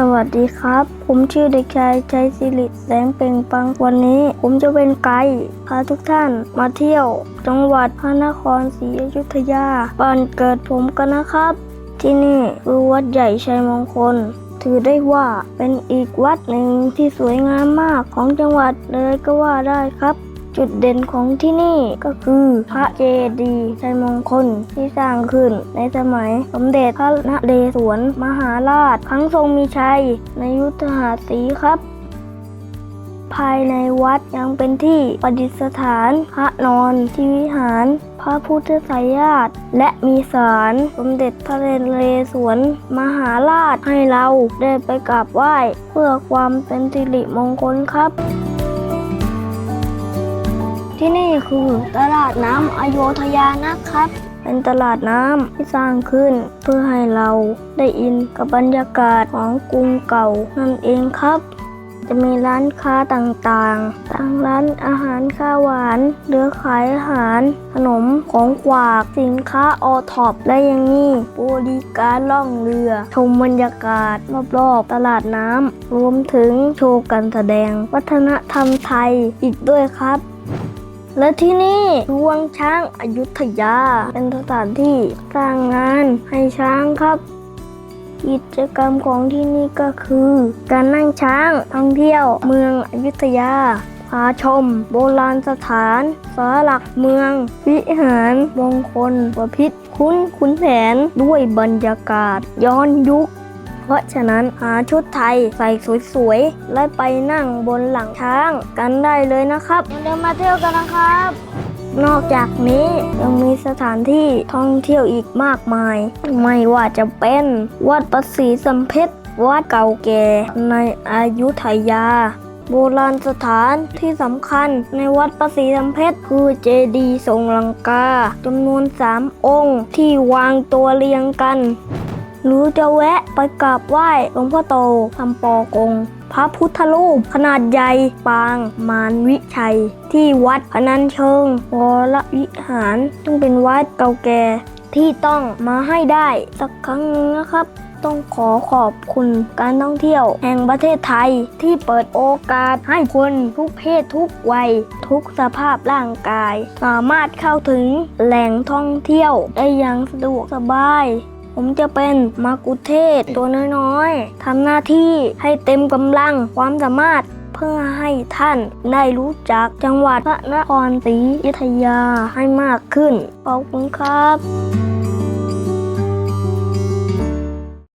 สวัสดีครับ ผมชื่อเด็กชายชัยศิริแสงเป่งปังวันนี้ ผมจะเป็นไกด์พาทุกท่านมาเที่ยว จังหวัดพระนครศรีอยุธยาบ้านเกิดผมกันนะครับ ที่นี่คือวัดใหญ่ชัยมงคล ถือได้ว่าเป็นอีกวัดหนึ่งที่สวยงามมากของจังหวัดเลยก็ว่าได้ครับ จุดเด่นของที่นี่ก็คือพระเจดีย์ชัยมงคลที่สร้างขึ้นในสมัยสมเด็จพระนเรศวรมหาราช ครั้งทรงมีชัยในยุทธหัสถีครับภายในวัดยังเป็นที่ประดิษฐานพระนอนที่วิหาร พระพุทธไสยาตและมีศาลสมเด็จพระนเรศวรมหาราชให้เราได้ไปกราบไหว้ เพื่อความเป็นสิริมงคลครับ ที่นี่คือตลาดน้ำอโยธยานะครับ เป็นตลาดน้ำที่สร้างขึ้น เพื่อให้เราได้อินกับบรรยากาศของกรุงเก่านั่นเองครับ จะมีร้านค้าต่างๆทั้งร้านอาหารข้าวหวานเรือขายอาหาร ขนมของฝากสินค้าออท็อปและยังมีบริการล่องเรือ ชมบรรยากาศรอบๆตลาดน้ำรวมถึงโชว์การแสดงวัฒนธรรมไทยอีกด้วยครับ และที่นี่คือวังช้างอายุทยา เป็นสถานที่สร้างงานให้ช้างครับกิจกรรมของที่นี่ก็คือ การนั่งช้างท่องเที่ยว เมืองอยุธยา พาชม โบราณสถานสาหลักเมือง วิหาร มงคลประพิษ คุ้นขุนแผนด้วยบรรยากาศย้อนยุค เพราะฉะนั้นหาชุดไทยใส่สวยๆ และไปนั่งบนหลังช้างกันได้เลยนะครับเดินมาเที่ยวกันนะครับ นอกจากนี้ยังมีสถานที่ท่องเที่ยวอีกมากมาย ไม่ว่าจะเป็นวัดประศรีสัมเพชรวัดเก่าแก่ในอายุทยา โบราณสถานที่สำคัญในวัดประศรีสัมเพชรคือเจดีย์ทรงลังกาจำนวนสามองค์ที่วางตัวเรียงกัน หรือจะแวะไปกราบไหว้หลวงพ่อโตทำปอกง พระพุทธรูปขนาดใหญ่ปางมารวิชัย ที่วัดพนัญเชิงวรวิหาร ซึ่งเป็นวัดเก่าแก่ที่ต้องมาให้ได้สักครั้งนึงนะครับ ต้องขอขอบคุณการท่องเที่ยว แห่งประเทศไทยที่เปิดโอกาสให้คนทุกเพศทุกวัย ทุกสภาพร่างกาย สามารถเข้าถึงแหล่งท่องเที่ยวได้อย่างสะดวกสบาย ผมจะเป็นมากุเทศตัวน้อยๆทำหน้าที่ให้เต็มกำลังความสามารถเพื่อให้ท่านได้รู้จักจังหวัดพระนครศรีอยุธยาให้มากขึ้ขอบคุณครับ